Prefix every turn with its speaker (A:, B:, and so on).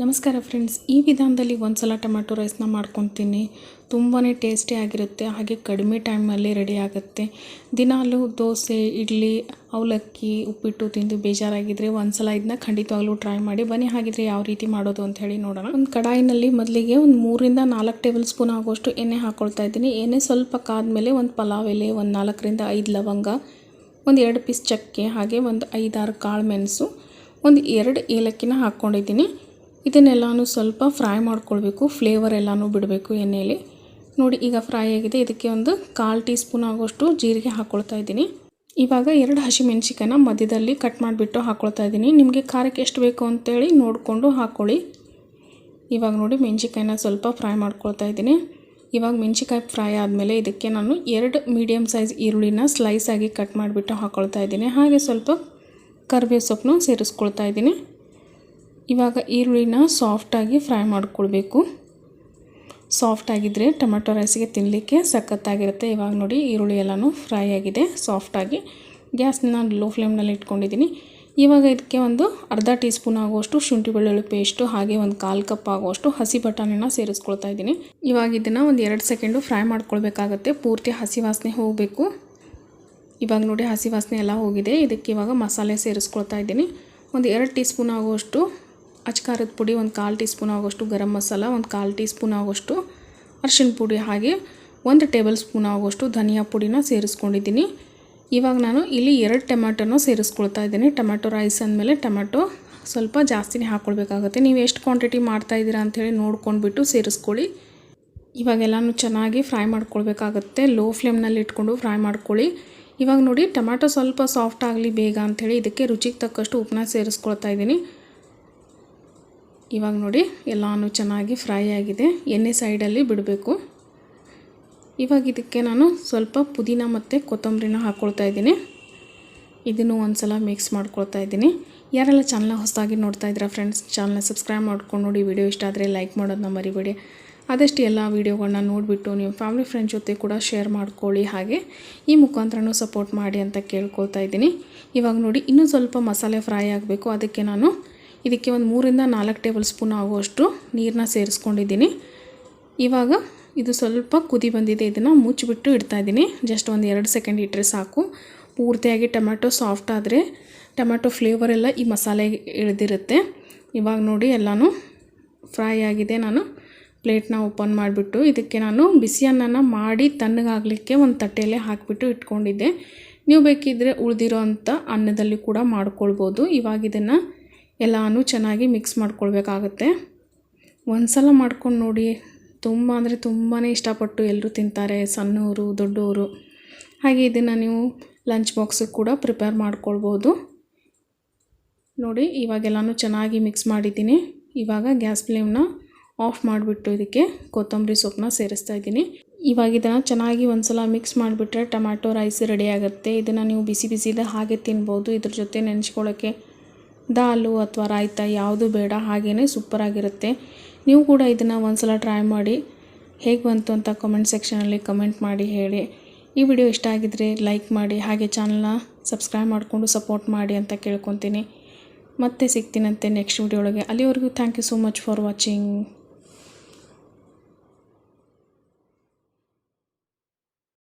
A: ನಮಸ್ಕಾರ ಫ್ರೆಂಡ್ಸ್ ಈ ವಿಧಾನದಲ್ಲಿ ಒಂದು ಸಲ ಟೊಮೆಟೊ ರೈಸ್ನ ಮಾಡ್ಕೊತೀನಿ. ತುಂಬಾ ಟೇಸ್ಟಿ ಆಗಿರುತ್ತೆ. ಹಾಗೆ ಕಡಿಮೆ ಟೈಮಲ್ಲಿ ರೆಡಿ ಆಗುತ್ತೆ. ದಿನಾಲೂ ದೋಸೆ, ಇಡ್ಲಿ, ಅವಲಕ್ಕಿ, ಉಪ್ಪಿಟ್ಟು ತಿಂದು ಬೇಜಾರಾಗಿದ್ದರೆ ಒಂದು ಸಲ ಇದನ್ನ ಖಂಡಿತವಾಗ್ಲೂ ಟ್ರೈ ಮಾಡಿ ಬನ್ನಿ. ಹಾಗಿದ್ರೆ ಯಾವ ರೀತಿ ಮಾಡೋದು ಅಂತ ಹೇಳಿ ನೋಡೋಣ. ಒಂದು ಕಡಾಯಿನಲ್ಲಿ ಮೊದಲಿಗೆ ಒಂದು ಮೂರಿಂದ ನಾಲ್ಕು ಟೇಬಲ್ ಸ್ಪೂನ್ ಆಗುವಷ್ಟು ಎಣ್ಣೆ ಹಾಕ್ಕೊಳ್ತಾ ಇದ್ದೀನಿ. ಎಣ್ಣೆ ಸ್ವಲ್ಪ ಕಾದ್ಮೇಲೆ ಒಂದು ಪಲಾವ್ ಎಲೆ, ಒಂದು ನಾಲ್ಕರಿಂದ ಐದು ಲವಂಗ, ಒಂದು ಎರಡು ಪೀಸ್ ಚಕ್ಕೆ, ಹಾಗೆ ಒಂದು ಐದಾರು ಕಾಳು ಮೆಣಸು, ಒಂದು ಎರಡು ಏಲಕ್ಕಿನ ಹಾಕ್ಕೊಂಡಿದ್ದೀನಿ ಇದನ್ನೆಲ್ಲನೂ ಸ್ವಲ್ಪ ಫ್ರೈ ಮಾಡ್ಕೊಳ್ಬೇಕು, ಫ್ಲೇವರ್ ಎಲ್ಲನೂ ಬಿಡಬೇಕು ಎಣ್ಣೆಯಲ್ಲಿ ನೋಡಿ, ಈಗ ಫ್ರೈ ಆಗಿದೆ. ಇದಕ್ಕೆ ಒಂದು ಕಾಲು ಟೀ ಸ್ಪೂನ್ ಆಗೋಷ್ಟು ಜೀರಿಗೆ ಹಾಕ್ಕೊಳ್ತಾ ಇದ್ದೀನಿ. ಇವಾಗ ಎರಡು ಹಸಿಮೆಣ್ಸಿಕಾಯನ್ನ ಮಧ್ಯದಲ್ಲಿ ಕಟ್ ಮಾಡಿಬಿಟ್ಟು ಹಾಕ್ಕೊಳ್ತಾ ಇದ್ದೀನಿ. ನಿಮಗೆ ಖಾರಕ್ಕೆ ಎಷ್ಟು ಬೇಕು ಅಂತೇಳಿ ನೋಡಿಕೊಂಡು ಹಾಕ್ಕೊಳ್ಳಿ ಇವಾಗ ನೋಡಿ ಮೆಣಸಿಕಾಯಿನ ಸ್ವಲ್ಪ ಫ್ರೈ ಮಾಡ್ಕೊಳ್ತಾ ಇದ್ದೀನಿ. ಇವಾಗ ಮೆಣಸಿಕಾಯಿ ಫ್ರೈ ಆದಮೇಲೆ ಇದಕ್ಕೆ ನಾನು ಎರಡು ಮೀಡಿಯಮ್ ಸೈಜ್ ಈರುಳ್ಳಿನ ಸ್ಲೈಸ್ ಆಗಿ ಕಟ್ ಮಾಡಿಬಿಟ್ಟು ಹಾಕ್ಕೊಳ್ತಾ ಇದ್ದೀನಿ. ಹಾಗೆ ಸ್ವಲ್ಪ ಕರ್ಬೇವು ಸೊಪ್ಪನ್ನು ಸೇರಿಸ್ಕೊಳ್ತಾ ಇದ್ದೀನಿ. ಇವಾಗ ಈರುಳ್ಳಿನ ಸಾಫ್ಟಾಗಿ ಫ್ರೈ ಮಾಡ್ಕೊಳ್ಬೇಕು ಸಾಫ್ಟಾಗಿದ್ದರೆ ಟೊಮೆಟೊ ರೈಸಿಗೆ ತಿನ್ನಲಿಕ್ಕೆ ಸಖತ್ತಾಗಿರುತ್ತೆ. ಇವಾಗ ನೋಡಿ ಈರುಳ್ಳಿ ಎಲ್ಲನೂ ಫ್ರೈ ಆಗಿದೆ ಸಾಫ್ಟಾಗಿ ಗ್ಯಾಸ್ನ ಲೋ ಫ್ಲೇಮ್ನಲ್ಲಿ ಇಟ್ಕೊಂಡಿದ್ದೀನಿ. ಇವಾಗ ಇದಕ್ಕೆ ಒಂದು ಅರ್ಧ ಟೀ ಸ್ಪೂನ್ ಆಗುವಷ್ಟು ಶುಂಠಿ ಬೆಳ್ಳುಳ್ಳಿ ಪೇಸ್ಟು ಹಾಗೆ ಒಂದು ಕಾಲು ಕಪ್ ಆಗುವಷ್ಟು ಹಸಿ ಬಟಾಣಿನ ಸೇರಿಸ್ಕೊಳ್ತಾ ಇದ್ದೀನಿ. ಇವಾಗ ಇದನ್ನು ಒಂದು ಎರಡು ಸೆಕೆಂಡು ಫ್ರೈ ಮಾಡ್ಕೊಳ್ಬೇಕಾಗತ್ತೆ. ಪೂರ್ತಿ ಹಸಿ ವಾಸನೆ ಹೋಗಬೇಕು. ಇವಾಗ ನೋಡಿ ಹಸಿ ವಾಸನೆ ಎಲ್ಲ ಹೋಗಿದೆ. ಇದಕ್ಕೆ ಇವಾಗ ಮಸಾಲೆ ಸೇರಿಸ್ಕೊಳ್ತಾ ಇದ್ದೀನಿ. ಒಂದು ಎರಡು ಟೀ ಸ್ಪೂನ್ ಆಗುವಷ್ಟು ಅಚ್ಕಾರದ ಪುಡಿ ಒಂದು ಕಾಲು ಟೀ ಸ್ಪೂನ್ ಆಗೋಷ್ಟು ಗರಂ ಮಸಾಲ, ಒಂದು ಕಾಲು ಟೀ ಸ್ಪೂನ್ ಆಗೋಷ್ಟು ಅರ್ಶಿನ ಪುಡಿ ಹಾಗೆ ಒಂದು ಟೇಬಲ್ ಸ್ಪೂನ್ ಆಗೋಷ್ಟು ಧನಿಯಾ ಪುಡಿನ ಸೇರಿಸ್ಕೊಂಡಿದ್ದೀನಿ. ಇವಾಗ ನಾನು ಇಲ್ಲಿ ಎರಡು ಟೊಮ್ಯಾಟೊನ ಸೇರಿಸ್ಕೊಳ್ತಾ ಇದ್ದೀನಿ. ಟೊಮ್ಯಾಟೊ ರೈಸ್ ಅಂದಮೇಲೆ ಟೊಮ್ಯಾಟೊ ಸ್ವಲ್ಪ ಜಾಸ್ತಿನೇ ಹಾಕ್ಕೊಳ್ಬೇಕಾಗುತ್ತೆ ನೀವು ಎಷ್ಟು ಕ್ವಾಂಟಿಟಿ ಮಾಡ್ತಾ ಇದ್ದೀರಾ ಅಂಥೇಳಿ ನೋಡ್ಕೊಂಡ್ಬಿಟ್ಟು ಸೇರಿಸ್ಕೊಳ್ಳಿ. ಇವಾಗೆಲ್ಲನೂ ಚೆನ್ನಾಗಿ ಫ್ರೈ ಮಾಡ್ಕೊಳ್ಬೇಕಾಗತ್ತೆ. ಲೋ ಫ್ಲೇಮ್ನಲ್ಲಿ ಇಟ್ಕೊಂಡು ಫ್ರೈ ಮಾಡ್ಕೊಳ್ಳಿ. ಇವಾಗ ನೋಡಿ ಟೊಮ್ಯಾಟೊ ಸ್ವಲ್ಪ ಸಾಫ್ಟ್ ಆಗಲಿ ಬೇಗ ಅಂಥೇಳಿ ಇದಕ್ಕೆ ರುಚಿಗೆ ತಕ್ಕಷ್ಟು ಉಪ್ಪನ್ನ ಸೇರಿಸ್ಕೊಳ್ತಾ ಇದ್ದೀನಿ. ಇವಾಗ ನೋಡಿ ಎಲ್ಲನೂ ಚೆನ್ನಾಗಿ ಫ್ರೈ ಆಗಿದೆ. ಎಣ್ಣೆ ಸೈಡಲ್ಲಿ ಬಿಡಬೇಕು. ಇವಾಗ ಇದಕ್ಕೆ ನಾನು ಸ್ವಲ್ಪ ಪುದೀನ ಮತ್ತು ಕೊತ್ತಂಬರಿನ ಹಾಕ್ಕೊಳ್ತಾ ಇದ್ದೀನಿ. ಇದನ್ನು ಒಂದು ಸಲ ಮಿಕ್ಸ್ ಮಾಡ್ಕೊಳ್ತಾ ಇದ್ದೀನಿ. ಯಾರೆಲ್ಲ ಚಾನಲ್ನ ಹೊಸದಾಗಿ ನೋಡ್ತಾ ಇದ್ದೀರಾ ಫ್ರೆಂಡ್ಸ್ ಚಾನಲ್ನ ಸಬ್ಸ್ಕ್ರೈಬ್ ಮಾಡ್ಕೊಂಡು ನೋಡಿ ವಿಡಿಯೋ ಇಷ್ಟ ಆದರೆ ಲೈಕ್ ಮಾಡೋದನ್ನ ಮರಿಬೇಡಿ. ಆದಷ್ಟು ಎಲ್ಲ ವೀಡಿಯೋಗಳನ್ನ ನೋಡಿಬಿಟ್ಟು ನೀವು ಫ್ಯಾಮಿಲಿ ಫ್ರೆಂಡ್ಸ್ ಜೊತೆ ಕೂಡ ಶೇರ್ ಮಾಡ್ಕೊಳ್ಳಿ. ಹಾಗೆ ಈ ಮುಖಾಂತರನೂ ಸಪೋರ್ಟ್ ಮಾಡಿ ಅಂತ ಕೇಳ್ಕೊಳ್ತಾ ಇದ್ದೀನಿ. ಇವಾಗ ನೋಡಿ ಇನ್ನೂ ಸ್ವಲ್ಪ ಮಸಾಲೆ ಫ್ರೈ ಆಗಬೇಕು. ಅದಕ್ಕೆ ನಾನು ಇದಕ್ಕೆ ಒಂದು ಮೂರಿಂದ ನಾಲ್ಕು ಟೇಬಲ್ ಸ್ಪೂನ್ ಆಗುವಷ್ಟು ನೀರನ್ನ ಸೇರಿಸ್ಕೊಂಡಿದ್ದೀನಿ. ಇವಾಗ ಇದು ಸ್ವಲ್ಪ ಕುದಿ ಬಂದಿದೆ, ಇದನ್ನು ಮುಚ್ಚಿಬಿಟ್ಟು ಇಡ್ತಾಯಿದ್ದೀನಿ ಜಸ್ಟ್ ಒಂದು ಎರಡು ಸೆಕೆಂಡ್ ಇಟ್ಟರೆ ಸಾಕು. ಪೂರ್ತಿಯಾಗಿ ಟೊಮ್ಯಾಟೊ ಸಾಫ್ಟ್ ಆದರೆ ಟೊಮೆಟೊ ಫ್ಲೇವರ್ ಎಲ್ಲ ಈ ಮಸಾಲೆಗೆ ಇಳಿದಿರುತ್ತೆ ಇವಾಗ ನೋಡಿ ಎಲ್ಲನೂ ಫ್ರೈ ಆಗಿದೆ. ನಾನು ಪ್ಲೇಟ್ನ ಓಪನ್ ಮಾಡಿಬಿಟ್ಟು ಇದಕ್ಕೆ ನಾನು ಬಿಸಿ ಅನ್ನನ ಮಾಡಿ ತಣ್ಣಗಾಗಲಿಕ್ಕೆ ಒಂದು ತಟ್ಟೆಯಲ್ಲೇ ಹಾಕಿಬಿಟ್ಟು ಇಟ್ಕೊಂಡಿದ್ದೆ. ನೀವು ಬೇಕಿದ್ದರೆ ಉಳಿದಿರೋ ಅನ್ನದಲ್ಲಿ ಕೂಡ ಮಾಡ್ಕೊಳ್ಬೋದು. ಇವಾಗ ಇದನ್ನು ಎಲ್ಲನೂ ಚೆನ್ನಾಗಿ ಮಿಕ್ಸ್ ಮಾಡ್ಕೊಳ್ಬೇಕಾಗತ್ತೆ. ಒಂದು ಸಲ ಮಾಡ್ಕೊಂಡು ನೋಡಿ, ತುಂಬ ಅಂದರೆ ತುಂಬಾ ಇಷ್ಟಪಟ್ಟು ಎಲ್ಲರೂ ತಿಂತಾರೆ ಸಣ್ಣವರು ದೊಡ್ಡವರು ಹಾಗೆ ಇದನ್ನು ನೀವು ಲಂಚ್ ಬಾಕ್ಸಿಗೆ ಕೂಡ ಪ್ರಿಪೇರ್ ಮಾಡ್ಕೊಳ್ಬೋದು. ನೋಡಿ ಇವಾಗೆಲ್ಲನೂ ಚೆನ್ನಾಗಿ ಮಿಕ್ಸ್ ಮಾಡಿದ್ದೀನಿ. ಇವಾಗ ಗ್ಯಾಸ್ ಫ್ಲೇಮ್ನ ಆಫ್ ಮಾಡಿಬಿಟ್ಟು ಇದಕ್ಕೆ ಕೊತ್ತಂಬರಿ ಸೊಪ್ಪನ್ನ ಸೇರಿಸ್ತಾ ಇದ್ದೀನಿ. ಇವಾಗ ಇದನ್ನು ಚೆನ್ನಾಗಿ ಒಂದು ಸಲ ಮಿಕ್ಸ್ ಮಾಡಿಬಿಟ್ರೆ ಟೊಮ್ಯಾಟೊ ರೈಸ್ ರೆಡಿ ಆಗುತ್ತೆ. ಇದನ್ನು ನೀವು ಬಿಸಿ ಬಿಸಿದ ಹಾಗೆ ತಿನ್ಬೋದು. ಇದ್ರ ಜೊತೆ ನೆನೆಸ್ಕೊಳ್ಳೋಕ್ಕೆ ದಾಲು ಅಥವಾ ರಾಯ್ತ ಯಾವುದು ಬೇಡ ಹಾಗೆಯೇ ಸೂಪರಾಗಿರುತ್ತೆ ನೀವು ಕೂಡ ಇದನ್ನು ಒಂದು ಸಲ ಟ್ರೈ ಮಾಡಿ. ಹೇಗೆ ಬಂತು ಅಂತ ಕಮೆಂಟ್ ಸೆಕ್ಷನಲ್ಲಿ ಕಮೆಂಟ್ ಮಾಡಿ ಹೇಳಿ. ಈ ವಿಡಿಯೋ ಇಷ್ಟ ಆಗಿದ್ದರೆ ಲೈಕ್ ಮಾಡಿ, ಹಾಗೆ ಚಾನಲ್ನ ಸಬ್ಸ್ಕ್ರೈಬ್ ಮಾಡಿಕೊಂಡು ಸಪೋರ್ಟ್ ಮಾಡಿ ಅಂತ ಕೇಳ್ಕೊತೀನಿ. ಮತ್ತೆ ಸಿಗ್ತೀನಂತೆ ನೆಕ್ಸ್ಟ್ ವಿಡಿಯೋ ಒಳಗೆ. ಅಲ್ಲಿವರೆಗೂ thank you so much for watching